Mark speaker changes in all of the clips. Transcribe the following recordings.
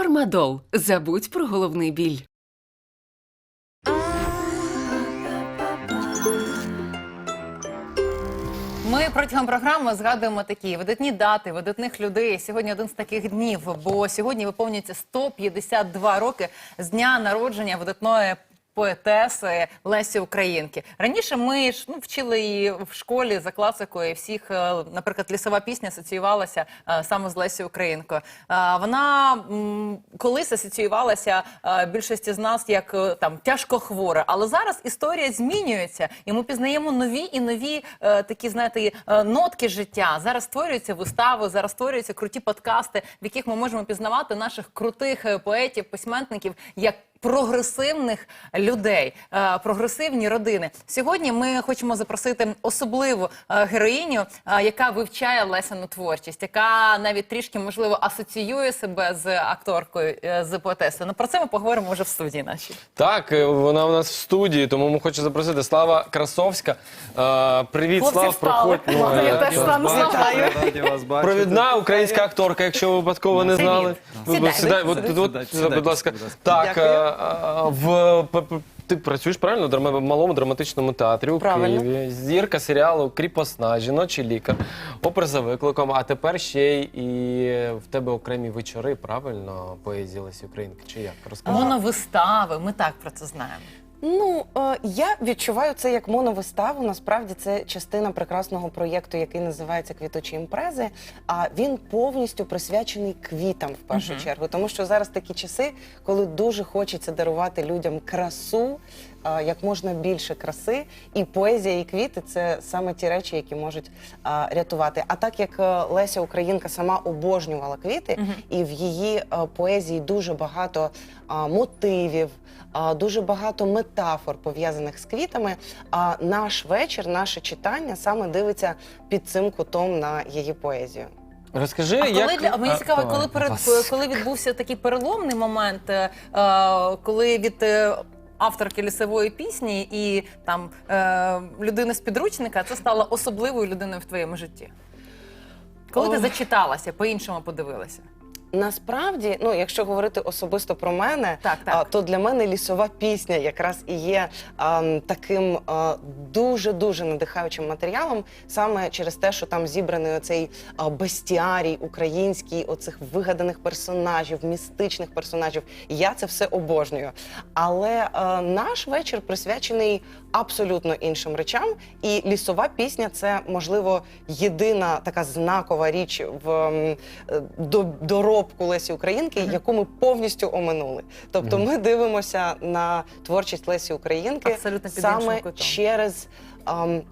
Speaker 1: Фармадол. Забудь про головний біль.
Speaker 2: Ми протягом програми згадуємо такі видатні дати, видатних людей. Сьогодні один з таких днів, бо сьогодні виповнюється 152 роки з дня народження видатної поетеси Лесі Українки. Раніше ми ну, вчили її в школі за класикою. Всіх, е, наприклад, лісова пісня асоціювалася е, саме з Лесією Українкою. Е, Вона колись асоціювалася більшості з нас як там тяжко хвора, але зараз історія змінюється, і ми пізнаємо нові і нові такі, знаєте, нотки життя. Зараз створюються вистави, зараз створюються круті подкасти, в яких ми можемо пізнавати наших крутих поетів, письменників як. Прогресивних людей, е, прогресивні родини. Сьогодні ми хочемо запросити особливу е, героїню, е, яка вивчає Лесяну творчість, яка навіть трішки можливо асоціює себе з акторкою, з поетесою. Ну про це ми поговоримо вже в студії нашій.
Speaker 3: Так, вона у нас в студії, тому ми хочемо запросити Слава Красовська. Привіт,
Speaker 2: Хлопці
Speaker 3: Слав, проходь.
Speaker 2: Ладно, я теж стану
Speaker 4: бачити.
Speaker 3: Провідна українська акторка, якщо ви випадково не знали.
Speaker 2: Сідай,
Speaker 3: будь ласка. Так,
Speaker 2: Дякую.
Speaker 3: В ти працюєш правильно в драма- малому драматичному театрі у
Speaker 2: Правильно.
Speaker 3: Києві. Зірка серіалу Кріпосна, жіночий лікар, опер за викликом, а тепер ще й і в тебе окремі вечори, правильно, поезії Лесі Українки. Чи як? Розкажи.
Speaker 2: Моновистави, ми так про це знаємо.
Speaker 5: Ну е, я відчуваю це як моновиставу. Насправді це частина прекрасного проєкту, який називається Квіточі імпрези. А він повністю присвячений квітам в першу чергу, тому що зараз такі часи, коли дуже хочеться дарувати людям красу. Як можна більше краси, і поезія і квіти це саме ті речі, які можуть а, рятувати. А так як е, Леся Українка сама обожнювала квіти, і в її е, поезії дуже багато а, мотивів, а, дуже багато метафор пов'язаних з квітами. А наш вечір, наше читання саме дивиться під цим кутом на її поезію.
Speaker 3: Розкажи,
Speaker 2: А коли
Speaker 3: як...
Speaker 2: для мені цікаво, коли перед коли відбувся такий переломний момент, е, коли від авторки лісової пісні і там е, людини з підручника це стало особливою людиною в твоєму житті? Коли ти зачиталася, по-іншому подивилася?
Speaker 5: Насправді, ну якщо говорити особисто про мене,
Speaker 2: Так, так.
Speaker 5: а, то для мене лісова пісня якраз і є ам, таким дуже дуже надихаючим матеріалом, саме через те, що там зібраний оцей а, бестіарій український, оцих вигаданих персонажів, містичних персонажів. Я це все обожнюю. Але а, наш вечір присвячений абсолютно іншим речам, і лісова пісня це можливо єдина така знакова річ в е, до, доробку Лесі Українки, яку ми повністю оминули. Тобто, ми дивимося на творчість Лесі Українки
Speaker 2: Абсолютно
Speaker 5: саме
Speaker 2: кутом.
Speaker 5: через.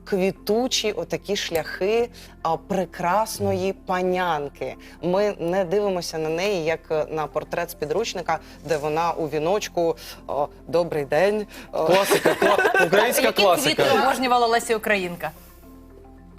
Speaker 5: Квітучі отакі шляхи прекрасної панянки. Ми не дивимося на неї як е, на портрет з підручника, де вона у віночку добрий день. о».
Speaker 3: Класика, кла... українська
Speaker 2: Які
Speaker 3: класика.
Speaker 2: квіти обожнювала Лесі Українка?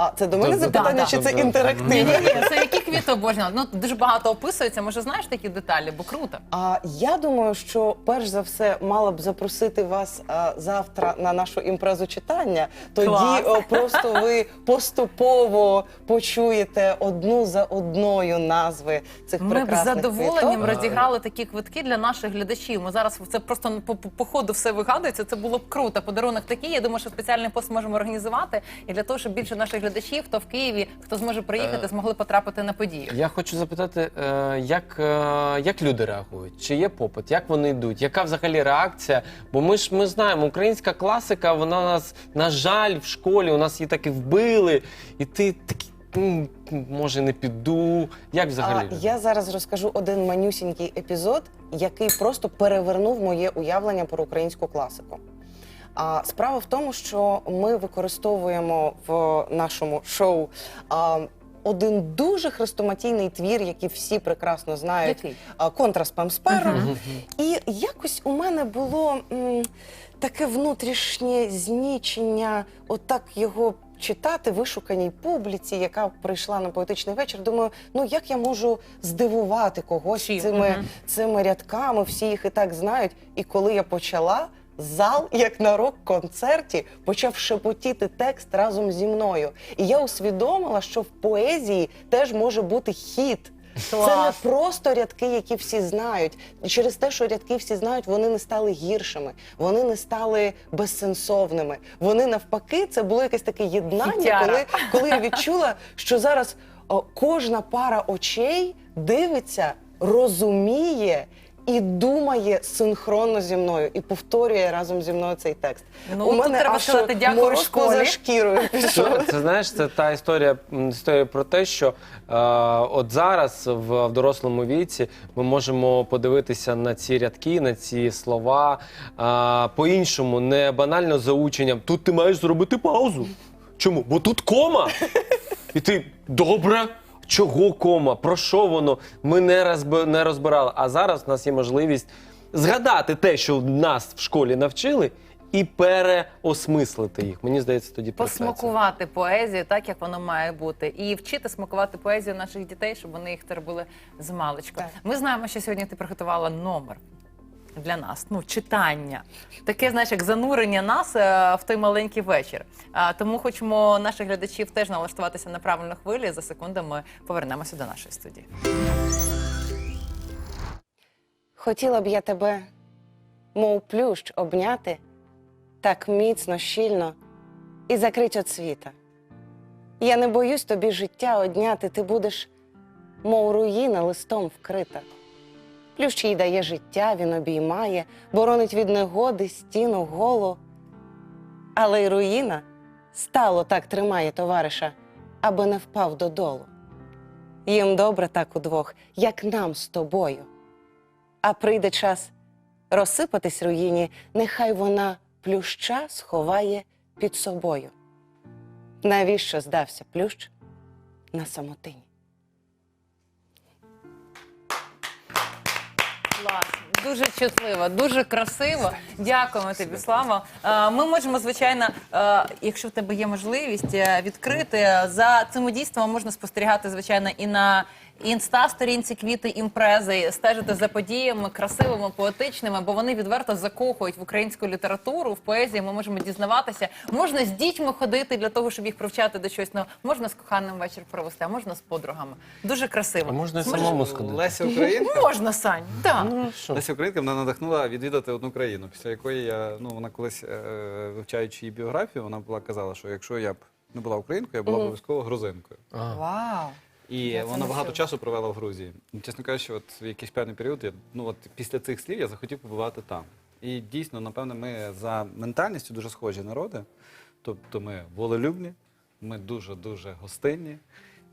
Speaker 5: А це до мене запитання,
Speaker 2: Да,
Speaker 5: чи
Speaker 3: да.
Speaker 5: це.
Speaker 2: Ні,
Speaker 5: інтерактивно?
Speaker 2: ні, ні, це які квіти обожнювала? Ну дуже багато описується. Може, знаєш такі деталі, бо круто.
Speaker 5: А я думаю, що перш за все мала б запросити вас а, завтра на нашу імпрезу читання. Тоді
Speaker 2: Клас.
Speaker 5: о, просто ви поступово почуєте одну за одною назви цих
Speaker 2: Ми б з
Speaker 5: прекрасних
Speaker 2: задоволенням
Speaker 5: квіток.
Speaker 2: розіграли такі квитки для наших глядачів. Ми зараз це просто по, по, по ходу все вигадується. Це було б круто. Подарунок такий. Я думаю, що спеціальний пост можемо організувати і для того, щоб більше наших глядачів, хто в Києві, хто зможе приїхати, змогли потрапити на подію.
Speaker 3: Я хочу запитати, е, як, е, як люди реагують? Чи є попит? Як вони йдуть? Яка взагалі реакція? Бо ми ж ми знаємо, українська класика, вона нас, на жаль, в школі у нас її так і вбили, і ти такий. «М, Може, не піду. Як взагалі? люди?
Speaker 5: я зараз розкажу один манюсінький епізод, який просто перевернув моє уявлення про українську класику. А справа в тому, що ми використовуємо в нашому шоу а, один дуже хрестоматійний твір, який всі прекрасно знають.
Speaker 2: Який?
Speaker 5: а, Контра Спам Сперо. І якось у мене було м, таке внутрішнє знічення, отак його читати вишуканій публіці, яка прийшла на поетичний вечір. Думаю, ну як я можу здивувати когось
Speaker 2: Чим?
Speaker 5: цими,
Speaker 2: Мгм.
Speaker 5: цими рядками, всі їх і так знають. І коли я почала. Зал, як на рок-концерті, почав шепотіти текст разом зі мною. І я усвідомила, що в поезії теж може бути хіт. Це не просто рядки, які всі знають. Через те, що рядки всі знають, вони не стали гіршими, вони не стали безсенсовними. Вони навпаки, це було якесь таке єднання, коли, коли я відчула, що зараз о, кожна пара очей дивиться, розуміє. І думає синхронно зі мною і повторює разом зі мною цей текст.
Speaker 2: Ну,
Speaker 5: У
Speaker 2: тут
Speaker 5: мене
Speaker 2: треба
Speaker 5: аж
Speaker 2: сказати дякую школі.
Speaker 5: поза шкірою пішов.
Speaker 3: Це, це знаєш, це та історія, м, історія про те, що е, от зараз в, в дорослому віці ми можемо подивитися на ці рядки, на ці слова е, по-іншому, не банально заученням. Тут ти маєш зробити паузу. Чому? Бо тут кома. І ти добре. Чого кома? Про що воно? Ми не, розб... не розбирали. А зараз у нас є можливість згадати те, що нас в школі навчили, і переосмислити їх. Мені здається, тоді.
Speaker 2: Посмакувати поезію так, як воно має бути, і вчити смакувати поезію наших дітей, щоб вони їх робили з маличку. Ми знаємо, що сьогодні ти приготувала номер для нас. Ну, читання. Таке, знаєш, як занурення нас е, в той маленький вечір. А, тому хочемо наших глядачів теж налаштуватися на правильну хвилі. За секунду ми повернемося до нашої студії.
Speaker 5: Хотіла б я тебе, мов плющ, обняти так міцно, щільно і закрить от світа. Я не боюсь тобі життя одняти, ти будеш, мов руїна, листом вкрита. Плющ їй дає життя, він обіймає, боронить від негоди стіну голу. Але й руїна стало так тримає товариша, аби не впав додолу. Їм добре так удвох, як нам з тобою. А прийде час розсипатись руїні, нехай вона плюща сховає під собою. Навіщо здався плющ на самотині?
Speaker 2: Клас. Дуже чутливо, дуже красиво. Дякуємо тобі, Слава. Е, Ми можемо, звичайно, е, якщо в тебе є можливість, е, відкрити за цим дійством можна спостерігати, звичайно, і на інста-сторінці квіти імпрези, стежити за подіями красивими, поетичними, бо вони відверто закохують в українську літературу, в поезії. Ми можемо дізнаватися. Можна з дітьми ходити для того, щоб їх привчати до чогось. Ну, можна з коханим вечір провести, а можна з подругами. Дуже красиво.
Speaker 3: А можна і самому сходити.
Speaker 4: Леся Українка.
Speaker 2: Можна, Сань. Так.
Speaker 3: Ну, що?
Speaker 4: Леся Українка мене надихнула відвідати одну країну, після якої я ну вона колись е, вивчаючи її біографію, вона була казала, що якщо я б не була українкою, я була обов'язково грузинкою.
Speaker 2: Вау.
Speaker 4: І
Speaker 2: Я
Speaker 4: вона багато часу провела в Грузії. Чесно кажучи, от в якийсь певний період я ну от після цих слів я захотів побувати там. І дійсно, напевно, ми за ментальністю дуже схожі народи. Тобто ми волелюбні, ми дуже дуже гостинні,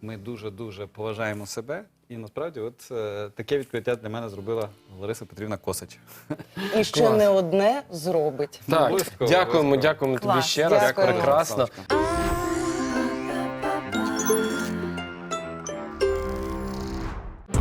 Speaker 4: ми дуже дуже поважаємо себе. І насправді, от е, таке відкриття для мене зробила Лариса Петрівна Косач.
Speaker 5: І ще
Speaker 3: Клас.
Speaker 5: не одне зробить.
Speaker 3: Так,
Speaker 4: Обов'язково,
Speaker 3: дякуємо,
Speaker 4: обов'язково.
Speaker 3: дякуємо тобі
Speaker 2: Клас.
Speaker 3: ще раз.
Speaker 5: Дякуємо.
Speaker 3: Прекрасно.